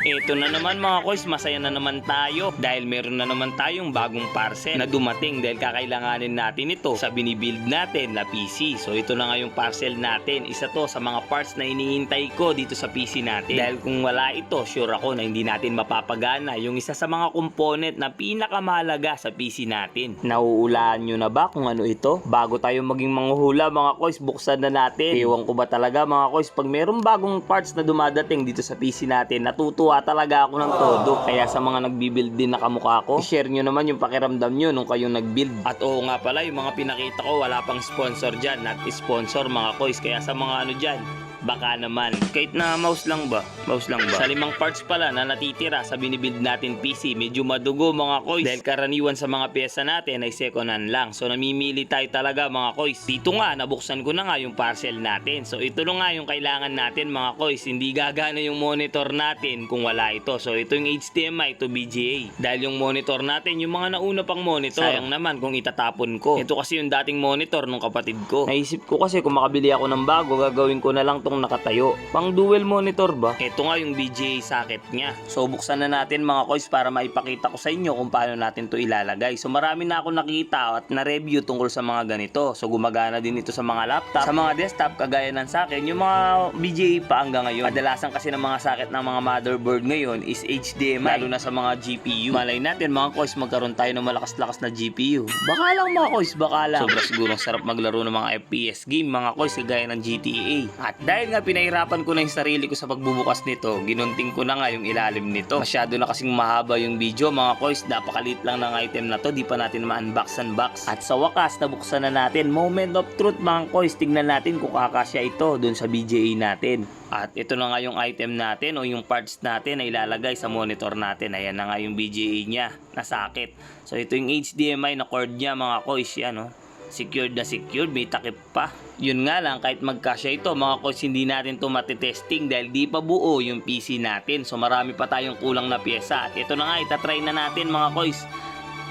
Ito na naman mga kois, masaya na naman tayo dahil meron na naman tayong bagong parcel na dumating dahil kakailanganin natin ito sa binibuild natin na PC. So ito na nga yung parcel natin. Isa to sa mga parts na iniintay ko dito sa PC natin. Dahil kung wala ito, sure ako na hindi natin mapapagana yung isa sa mga component na pinakamahalaga sa PC natin. Nauulaan nyo na ba kung ano ito? Bago tayo maging manghuhula mga kois, buksan na natin. Ewan ko ba talaga mga kois, pag meron bagong parts na dumadating dito sa PC natin, natutuwa talaga ako ng todo. Kaya sa mga nagbibuild din na kamukha ko, share nyo naman yung pakiramdam nyo nung kayong nagbuild. At oo nga pala, yung mga pinakita ko, wala pang sponsor dyan. Not sponsor mga kois. Kaya sa mga ano dyan, baka naman. Kahit na mouse lang ba? Mouse lang ba? Sa limang parts pala na natitira sa binibuild natin PC, medyo madugo mga kois. Dahil karaniwan sa mga pyesa natin ay second hand lang. So namimili tayo talaga mga kois. Dito nga, nabuksan ko na nga yung parcel natin. So ito na nga yung kailangan natin mga kois. Hindi gagana yung monitor natin kung wala ito. So ito yung HDMI to BGA. Dahil yung monitor natin, yung mga nauna pang monitor. Sayang naman kung itatapon ko. Ito kasi yung dating monitor nung kapatid ko. Naisip ko kasi kung makabili ako ng bago, gagawin ko na lang tong nakatayo. Pang dual monitor ba? Ito nga yung BGA socket niya. So buksan na natin mga kois para maipakita ko sa inyo kung paano natin to ilalagay. So marami na ako nakita at na-review tungkol sa mga ganito. So gumagana din ito sa mga laptop, sa mga desktop kagaya ng sa akin, yung mga BGA pa hanggang ngayon. Kadalasan kasi ng mga socket ng mga motherboard ngayon is HDMI, lalo na sa mga GPU. Malay natin mga kois magkaroon tayo ng malakas-lakas na GPU. Baka lang mga kois, baka lang. Sobra siguro sarap maglaro ng mga FPS game mga kois kagaya ng GTA. At dahil nga pinahirapan ko na yung sarili ko sa pagbubukas nito, ginunting ko na nga yung ilalim nito. Masyado na kasing mahaba yung video mga kois, napakalit lang ng item na to, di pa natin ma-unbox unbox. At sa wakas, nabuksan na natin, moment of truth mga kois, tignan natin kung kakasya ito dun sa BGA natin. At ito na nga yung item natin o yung parts natin na ilalagay sa monitor natin. Ayan na nga yung BGA niya na socket. So ito yung HDMI na cord niya mga kois yan oh. Secured na secured, may takip pa. Yun nga lang, kahit magkasya ito, mga kois, hindi natin to matitesting dahil di pa buo yung PC natin. So marami pa tayong kulang na pyesa. At ito na nga, itatry na natin mga kois.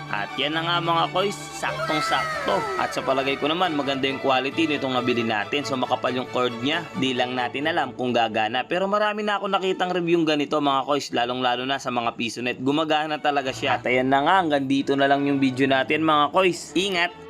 At yan na nga mga kois, saktong sakto. At sa palagay ko naman, maganda yung quality nitong nabili natin. So makapal yung cord niya. Di lang natin alam kung gagana. Pero marami na ako nakitang review ganito mga kois, lalong lalo na sa mga piso net. Gumagana talaga siya. At ayan na nga, hanggang dito na lang yung video natin mga kois. Ingat!